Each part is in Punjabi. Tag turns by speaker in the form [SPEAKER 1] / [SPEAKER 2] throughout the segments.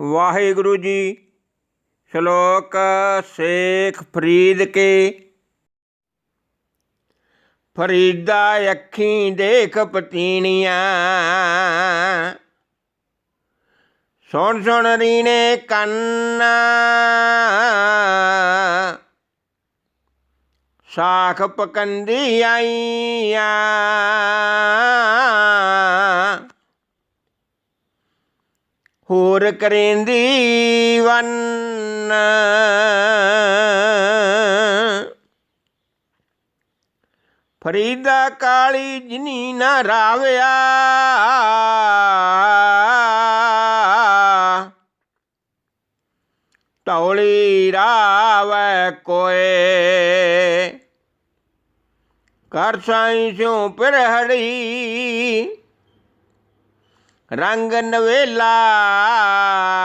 [SPEAKER 1] ਵਾਹਿਗੁਰੂ ਜੀ, ਸ਼ਲੋਕ ਸੇਖ ਫਰੀਦ ਕੇ। ਫਰੀਦਾ ਅੱਖੀਂ ਦੇਖ ਪਤੀਣੀਆਂ ਸੁਣ ਸੁਣ ਰੀਨੇ ਕੰਨ। ਸਾਖ ਪਕੰਦੀ ਆਈਆਂ। ਹੋਰ ਕਰੇਂਦੀ ਵੰਨ ਫਰੀਦਾ ਕਾਲੀ ਜਿਨੀ ਨਾ ਰਾਵਿਆ। ਟੌਲੀ ਰਾਵੈ ਕੋਏ। ਕਰ ਸਾਈ ਸਿਉ ਪਿਰਹੜੀ। ਰੰਗ ਨਵੇਲਾ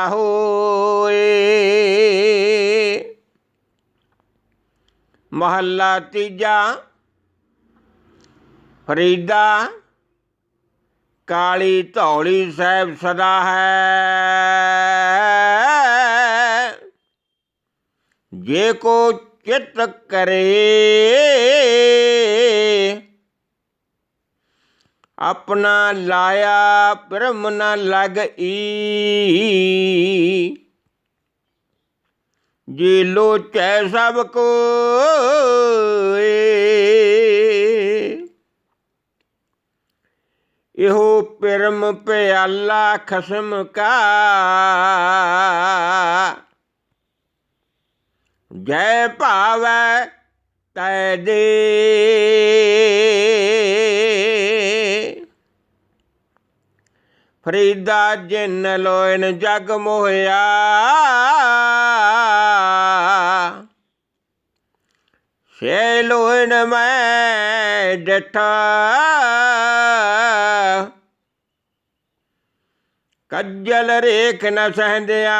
[SPEAKER 1] ਹੋਏ। ਮਹੱਲਾ ਤੀਜਾ, ਫਰੀਦਾ, ਕਾਲੀ ਧੌਲੀ ਸਾਹਿਬ ਸਦਾ ਹੈ। ਜੇ ਕੋ ਚਿਤ ਕਰੇ ਆਪਣਾ ਲਾਇਆ ਬ੍ਰਹਮ ਨ ਲਗਈ ਜੇ ਲੋਚੈ ਸਭ ਕੋਏ ਇਹੋ ਪਰਮ ਪਿਆਲਾ ਖਸਮ ਕਾ ਜੈ ਭਾਵੈ ਤੈ ਦੇ ਫਰੀਦਾ ਜਿਨ ਲੋਇਨ ਜਗ ਮੋਹਿਆ। ਸੇ ਲੋਇਨ ਮੈਂ ਡਠਾ। ਕੱਜਲ ਰੇਖ ਨ ਸਹੰਦਿਆ।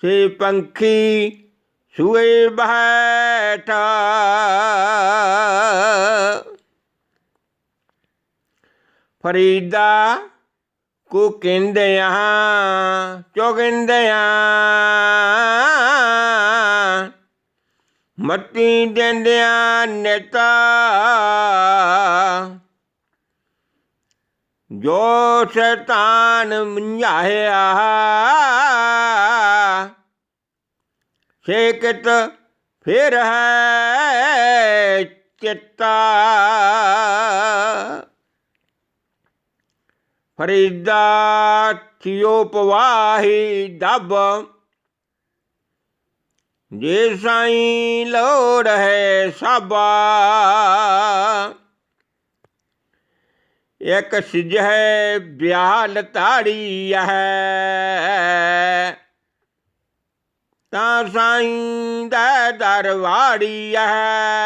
[SPEAKER 1] ਸੇ ਪੰਖੀ ਸੂਏ ਬੈਠਾ ਫਰੀਦਾ ਕੋ ਕਹਿੰਦਿਆਂ ਚੋਗਿੰਦਿਆਂ ਮੱਤੀ ਦਿੰਦਿਆਂ ਨੇਤਾ ਜੋ ਸ਼ੈਤਾਨ ਮੁੰਝਾਇਆ ਛੇਕਤ ਫਿਰ ਹੈ ਚਿੱਤਾ। ਫਰੀਦਾ ਥਿਓ ਦਬ। ਜੇ ਸਾਈਂ ਲੋੜ ਹੈ ਸਭਾ ਇੱਕ ਸਿਜਹਿ ਬਿਆਲ ਤਾੜੀ ਹੈ ਤਾਂ ਸਾਈ ਦਾ ਦਰਵਾੜੀ ਹੈ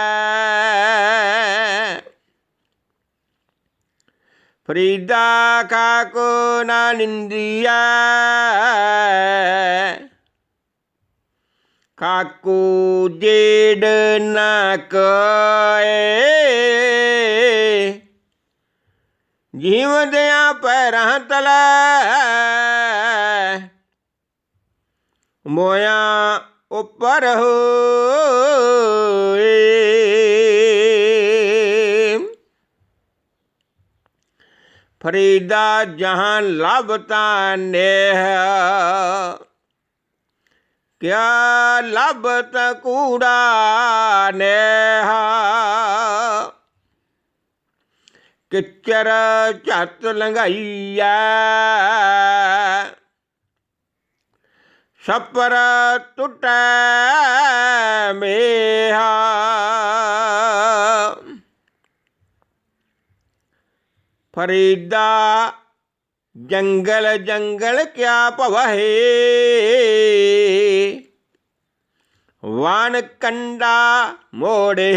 [SPEAKER 1] ਫਰੀਦਾ ਕਾ ਕੋ ਨਾ ਨਿੰਦਿਆ ਕਾਕੂ ਜੇੜ ਨਾ ਕੋਏ। ਜੀਵਦਿਆਂ ਪੈਰਾਂ ਤਲੇ। ਮੋਇਆ ਉੱਪਰ ਹੋਏ। फरीदा जहाँ लभता नेह। क्या लबत कूड़ा नेह? किचर चत लंघैया सपर टुट मेहा। ਫਰੀਦਾ ਜੰਗਲ ਜੰਗਲ ਕਿਆ ਭਵਹੇ? ਵਾਨ ਕੰਡਾ ਮੋੜੇ।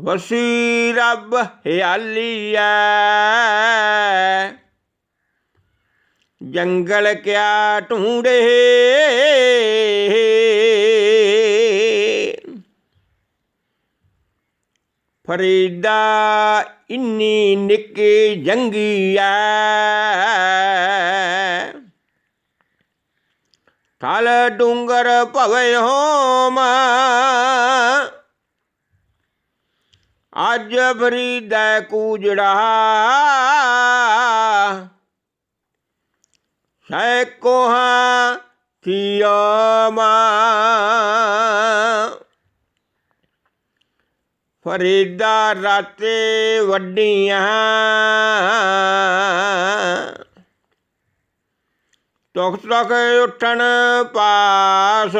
[SPEAKER 1] ਵਸੀ ਰੱਬ ਹਿਆਲੀਐ ਜੰਗਲ ਕਿਆ ਢੂੰਡੇ ਫਰੀਦਾ ਇੰਨੀ ਨਿੱਕੀ ਜੰਗੀਆ ਥਲ ਡੂੰਗਰ ਭਵੇ ਹੋਮ। ਅੱਜ ਫਰੀਦਾ ਕੂਜੜਾ। ਸੈ ਕੋਹਾਂ ਥੀਆਮਾ ਫਰੀਦਾ ਰਾਤੇ ਵੱਡੀਆਂ। ਤੁਖ ਤੁਖ ਉੱਠਣ ਪਾਸ।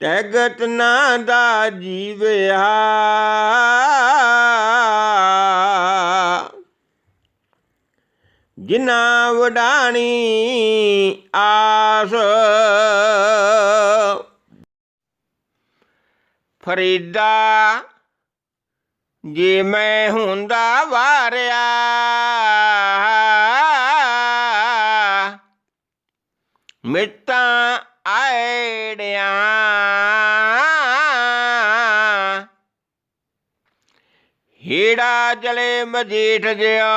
[SPEAKER 1] ਤੈਗਤ ਨਾ ਦਾ ਜੀਵਿਆ। ਜਿਨਾ ਵਡਾਣੀ ਆਸ। ਫਰੀਦਾ ਜੇ ਮੈਂ ਹੁੰਦਾ ਵਾਰਿਆ। ਮਿੱਤਾਂ ਆੜਿਆਂ ਹੀੜਾ ਜਲੇ ਮਜੀਠ ਜਿਆ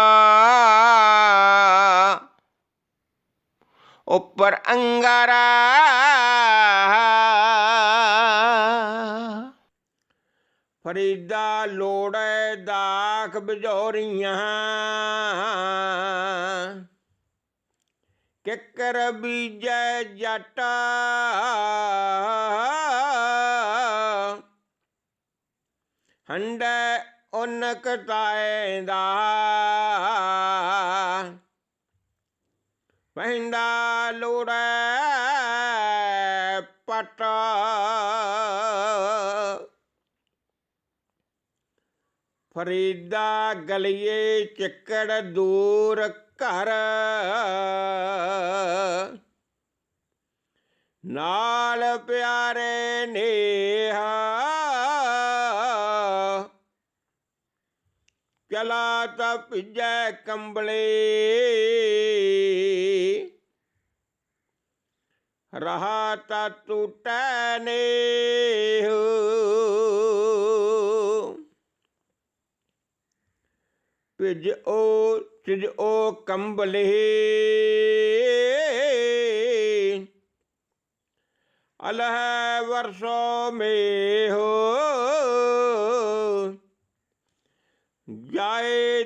[SPEAKER 1] ਉੱਪਰ ਅੰਗਾਰਾ। ਫਰੀਦਾ ਲੋੜੈ ਦਾਖ ਬਜੋਰੀਆਂ। ਕਿੱਕਰ ਬੀਜੈ ਜੱਟ। ਹੰਡੈ ਉਨਕ ਤਾਇਦਾ ਪਹਿੰਦਾ ਲੋੜੈ ਫਰੀਦਾ ਗਲੀਏ ਚਿੱਕੜ ਦੂਰ ਘਰ। ਨਾਲ ਪਿਆਰੇ ਨੇਹਾ। ਚਲਾ ਤਾ ਭਿਜੈ ਕੰਬਲੇ। ਰਹਾ ਤਾ ਟੂਟੈ ਨੇਹ। ਭਿਜ ਓ, ਚਿਜ ਓ ਕੰਬਲੇ। ਅਲਹ ਵਰਸੋ ਮੇਹੋ। ਜਾਏ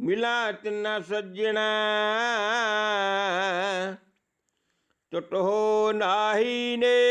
[SPEAKER 1] ਮਿਲਾਤ ਨ ਸੱਜਣਾ। ਟੁੱਟੋ ਨਾਹੀ ਨੇ।